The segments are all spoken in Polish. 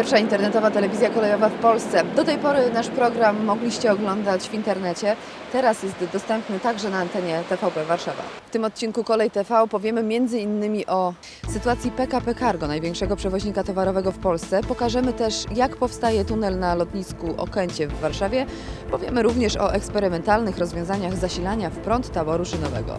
Pierwsza internetowa telewizja kolejowa w Polsce. Do tej pory nasz program mogliście oglądać w internecie. Teraz jest dostępny także na antenie TVP Warszawa. W tym odcinku Kolej TV powiemy m.in. o sytuacji PKP Cargo, największego przewoźnika towarowego w Polsce. Pokażemy też, jak powstaje tunel na lotnisku Okęcie w Warszawie. Powiemy również o eksperymentalnych rozwiązaniach zasilania w prąd taboru szynowego.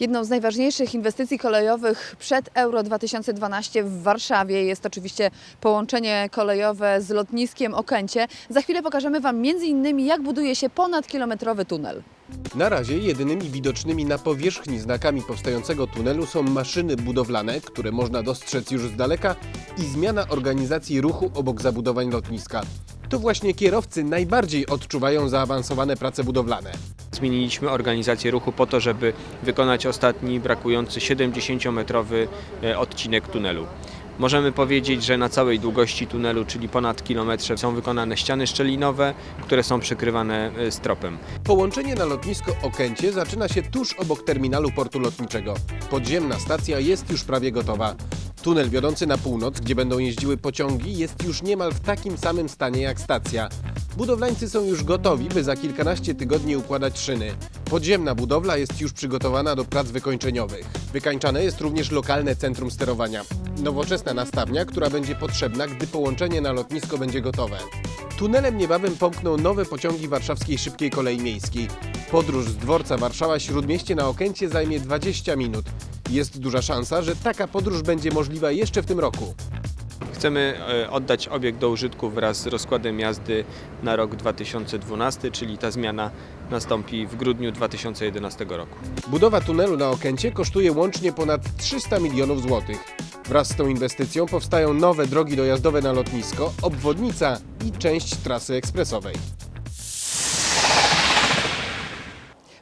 Jedną z najważniejszych inwestycji kolejowych przed Euro 2012 w Warszawie jest oczywiście połączenie kolejowe z lotniskiem Okęcie. Za chwilę pokażemy Wam m.in. jak buduje się ponadkilometrowy tunel. Na razie jedynymi widocznymi na powierzchni znakami powstającego tunelu są maszyny budowlane, które można dostrzec już z daleka i zmiana organizacji ruchu obok zabudowań lotniska. To właśnie kierowcy najbardziej odczuwają zaawansowane prace budowlane. Zmieniliśmy organizację ruchu po to, żeby wykonać ostatni brakujący 70-metrowy e, odcinek tunelu. Możemy powiedzieć, że na całej długości tunelu, czyli ponad kilometrze, są wykonane ściany szczelinowe, które są przykrywane e, stropem. Połączenie na lotnisko Okęcie zaczyna się tuż obok terminalu portu lotniczego. Podziemna stacja jest już prawie gotowa. Tunel wiodący na północ, gdzie będą jeździły pociągi, jest już niemal w takim samym stanie jak stacja. Budowlańcy są już gotowi, by za kilkanaście tygodni układać szyny. Podziemna budowla jest już przygotowana do prac wykończeniowych. Wykańczane jest również lokalne centrum sterowania. Nowoczesna nastawnia, która będzie potrzebna, gdy połączenie na lotnisko będzie gotowe. Tunelem niebawem pomkną nowe pociągi warszawskiej szybkiej kolei miejskiej. Podróż z dworca Warszawa-Śródmieście na Okęcie zajmie 20 minut. Jest duża szansa, że taka podróż będzie możliwa jeszcze w tym roku. Chcemy e, oddać obiekt do użytku wraz z rozkładem jazdy na rok 2012, czyli ta zmiana nastąpi w grudniu 2011 roku. Budowa tunelu na Okęcie kosztuje łącznie ponad 300 milionów złotych. Wraz z tą inwestycją powstają nowe drogi dojazdowe na lotnisko, obwodnica i część trasy ekspresowej.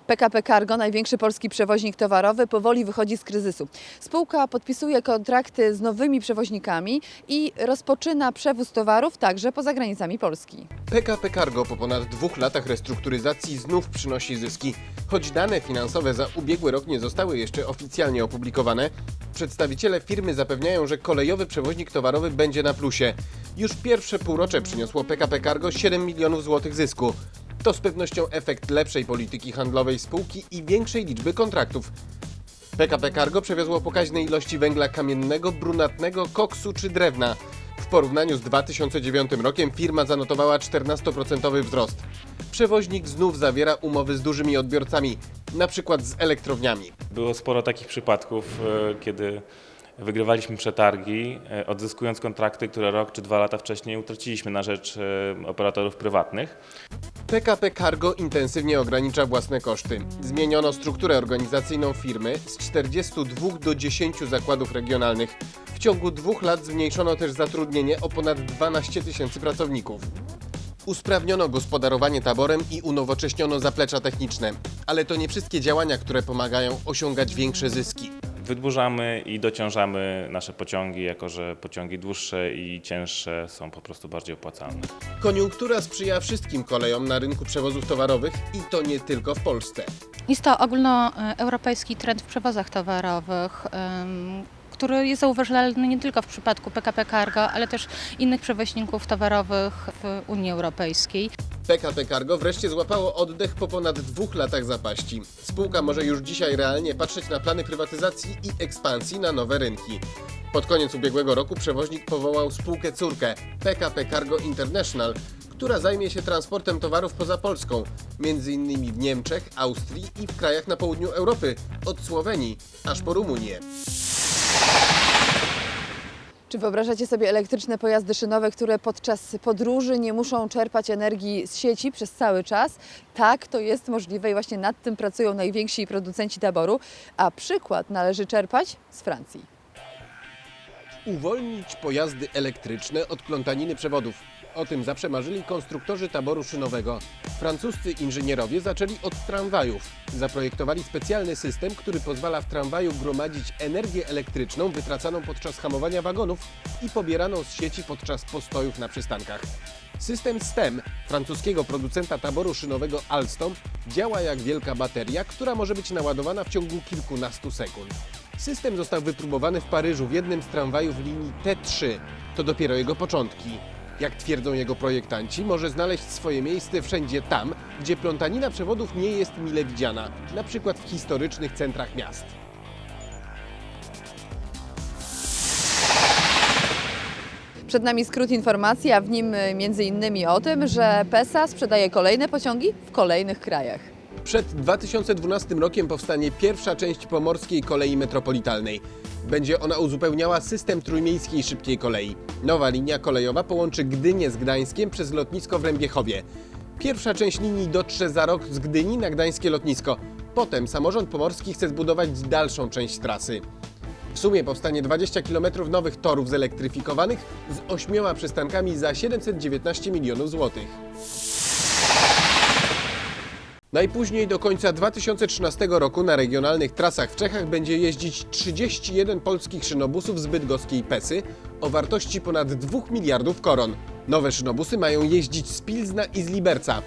PKP Cargo, największy polski przewoźnik towarowy, powoli wychodzi z kryzysu. Spółka podpisuje kontrakty z nowymi przewoźnikami i rozpoczyna przewóz towarów także poza granicami Polski. PKP Cargo po ponad dwóch latach restrukturyzacji znów przynosi zyski. Choć dane finansowe za ubiegły rok nie zostały jeszcze oficjalnie opublikowane, przedstawiciele firmy zapewniają, że kolejowy przewoźnik towarowy będzie na plusie. Już pierwsze półrocze przyniosło PKP Cargo 7 milionów złotych zysku. To z pewnością efekt lepszej polityki handlowej spółki i większej liczby kontraktów. PKP Cargo przewiozło pokaźne ilości węgla kamiennego, brunatnego, koksu czy drewna. W porównaniu z 2009 rokiem firma zanotowała 14% wzrost. Przewoźnik znów zawiera umowy z dużymi odbiorcami, na przykład z elektrowniami. Było sporo takich przypadków, e, kiedy wygrywaliśmy przetargi, e, odzyskując kontrakty, które rok czy dwa lata wcześniej utraciliśmy na rzecz e, operatorów prywatnych. PKP Cargo intensywnie ogranicza własne koszty. Zmieniono strukturę organizacyjną firmy z 42 do 10 zakładów regionalnych. W ciągu dwóch lat zmniejszono też zatrudnienie o ponad 12 tysięcy pracowników. Usprawniono gospodarowanie taborem i unowocześniono zaplecza techniczne. Ale to nie wszystkie działania, które pomagają osiągać większe zyski. Wydłużamy i dociążamy nasze pociągi, jako że pociągi dłuższe i cięższe są po prostu bardziej opłacalne. Koniunktura sprzyja wszystkim kolejom na rynku przewozów towarowych i to nie tylko w Polsce. Jest to ogólnoeuropejski trend w przewozach towarowych, który jest zauważalny nie tylko w przypadku PKP Cargo, ale też innych przewoźników towarowych w Unii Europejskiej. PKP Cargo wreszcie złapało oddech po ponad dwóch latach zapaści. Spółka może już dzisiaj realnie patrzeć na plany prywatyzacji i ekspansji na nowe rynki. Pod koniec ubiegłego roku przewoźnik powołał spółkę córkę PKP Cargo International, która zajmie się transportem towarów poza Polską, m.in. w Niemczech, Austrii i w krajach na południu Europy, od Słowenii aż po Rumunię. Czy wyobrażacie sobie elektryczne pojazdy szynowe, które podczas podróży nie muszą czerpać energii z sieci przez cały czas? Tak, to jest możliwe i właśnie nad tym pracują najwięksi producenci taboru, a przykład należy czerpać z Francji. Uwolnić pojazdy elektryczne od plątaniny przewodów. O tym zawsze marzyli konstruktorzy taboru szynowego. Francuscy inżynierowie zaczęli od tramwajów. Zaprojektowali specjalny system, który pozwala w tramwaju gromadzić energię elektryczną wytracaną podczas hamowania wagonów i pobieraną z sieci podczas postojów na przystankach. System STEM francuskiego producenta taboru szynowego Alstom działa jak wielka bateria, która może być naładowana w ciągu kilkunastu sekund. System został wypróbowany w Paryżu w jednym z tramwajów linii T3. To dopiero jego początki. Jak twierdzą jego projektanci, może znaleźć swoje miejsce wszędzie tam, gdzie plątanina przewodów nie jest mile widziana, na przykład w historycznych centrach miast. Przed nami skrót informacji, a w nim innymi o tym, że PESA sprzedaje kolejne pociągi w kolejnych krajach. Przed 2012 rokiem powstanie pierwsza część pomorskiej kolei metropolitalnej. Będzie ona uzupełniała system trójmiejskiej szybkiej kolei. Nowa linia kolejowa połączy Gdynię z Gdańskiem przez lotnisko w Rębiechowie. Pierwsza część linii dotrze za rok z Gdyni na gdańskie lotnisko. Potem samorząd pomorski chce zbudować dalszą część trasy. W sumie powstanie 20 km nowych torów zelektryfikowanych z ośmioma przystankami za 719 milionów złotych. Najpóźniej do końca 2013 roku na regionalnych trasach w Czechach będzie jeździć 31 polskich szynobusów z bydgoskiej Pesy o wartości ponad 2 miliardów koron. Nowe szynobusy mają jeździć z Pilzna i z Liberca.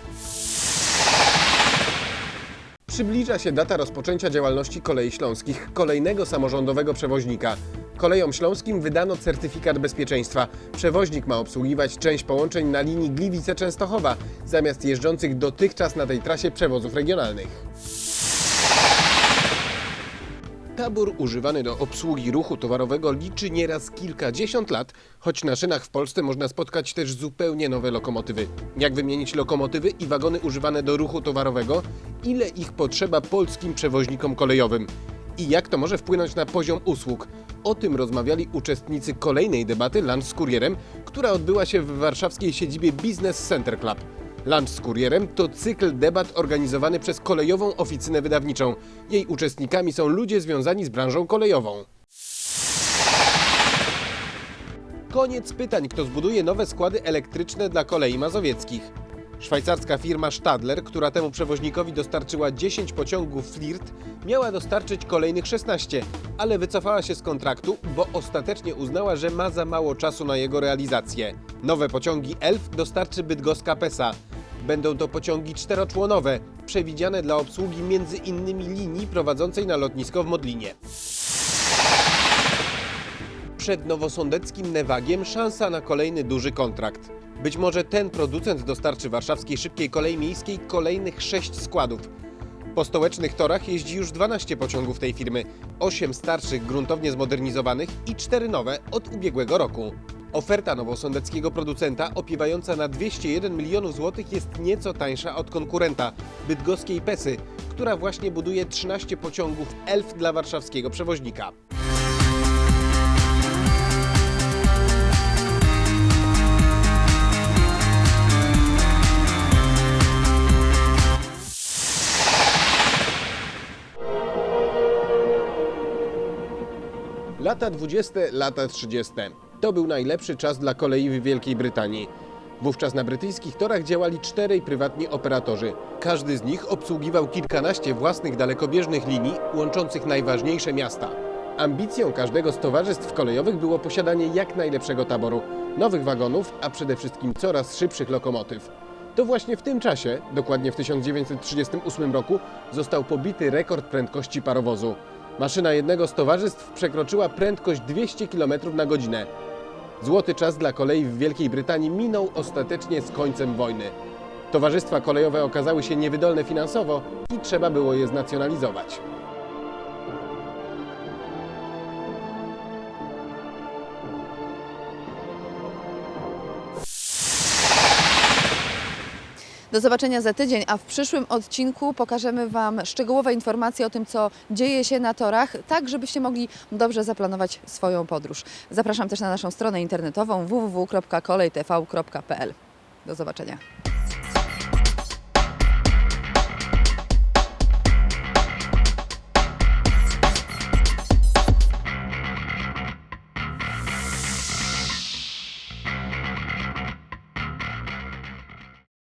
Przybliża się data rozpoczęcia działalności Kolei Śląskich, kolejnego samorządowego przewoźnika. Kolejom Śląskim wydano certyfikat bezpieczeństwa. Przewoźnik ma obsługiwać część połączeń na linii Gliwice-Częstochowa, zamiast jeżdżących dotychczas na tej trasie przewozów regionalnych. Tabor używany do obsługi ruchu towarowego liczy nieraz kilkadziesiąt lat, choć na szynach w Polsce można spotkać też zupełnie nowe lokomotywy. Jak wymienić lokomotywy i wagony używane do ruchu towarowego? Ile ich potrzeba polskim przewoźnikom kolejowym? I jak to może wpłynąć na poziom usług? O tym rozmawiali uczestnicy kolejnej debaty Lunch z Kurierem, która odbyła się w warszawskiej siedzibie Business Center Club. Lunch z Kurierem to cykl debat organizowany przez Kolejową Oficynę Wydawniczą. Jej uczestnikami są ludzie związani z branżą kolejową. Koniec pytań, kto zbuduje nowe składy elektryczne dla kolei mazowieckich. Szwajcarska firma Stadler, która temu przewoźnikowi dostarczyła 10 pociągów Flirt, miała dostarczyć kolejnych 16, ale wycofała się z kontraktu, bo ostatecznie uznała, że ma za mało czasu na jego realizację. Nowe pociągi Elf dostarczy bydgoska PESA. Będą to pociągi czteroczłonowe, przewidziane dla obsługi między innymi linii prowadzącej na lotnisko w Modlinie. Przed nowosądeckim Newagiem szansa na kolejny duży kontrakt. Być może ten producent dostarczy warszawskiej szybkiej kolei miejskiej kolejnych 6 składów. Po stołecznych torach jeździ już 12 pociągów tej firmy, 8 starszych gruntownie zmodernizowanych i 4 nowe od ubiegłego roku. Oferta nowosądeckiego producenta opiewająca na 201 milionów złotych jest nieco tańsza od konkurenta, bydgoskiej Pesy, która właśnie buduje 13 pociągów ELF dla warszawskiego przewoźnika. Lata 20, lata 30. To był najlepszy czas dla kolei w Wielkiej Brytanii. Wówczas na brytyjskich torach działali czterej prywatni operatorzy. Każdy z nich obsługiwał kilkanaście własnych dalekobieżnych linii łączących najważniejsze miasta. Ambicją każdego z towarzystw kolejowych było posiadanie jak najlepszego taboru, nowych wagonów, a przede wszystkim coraz szybszych lokomotyw. To właśnie w tym czasie, dokładnie w 1938 roku, został pobity rekord prędkości parowozu. Maszyna jednego z towarzystw przekroczyła prędkość 200 km na godzinę. Złoty czas dla kolei w Wielkiej Brytanii minął ostatecznie z końcem wojny. Towarzystwa kolejowe okazały się niewydolne finansowo i trzeba było je znacjonalizować. Do zobaczenia za tydzień, a w przyszłym odcinku pokażemy Wam szczegółowe informacje o tym, co dzieje się na torach, tak żebyście mogli dobrze zaplanować swoją podróż. Zapraszam też na naszą stronę internetową www.kolejtv.pl. Do zobaczenia.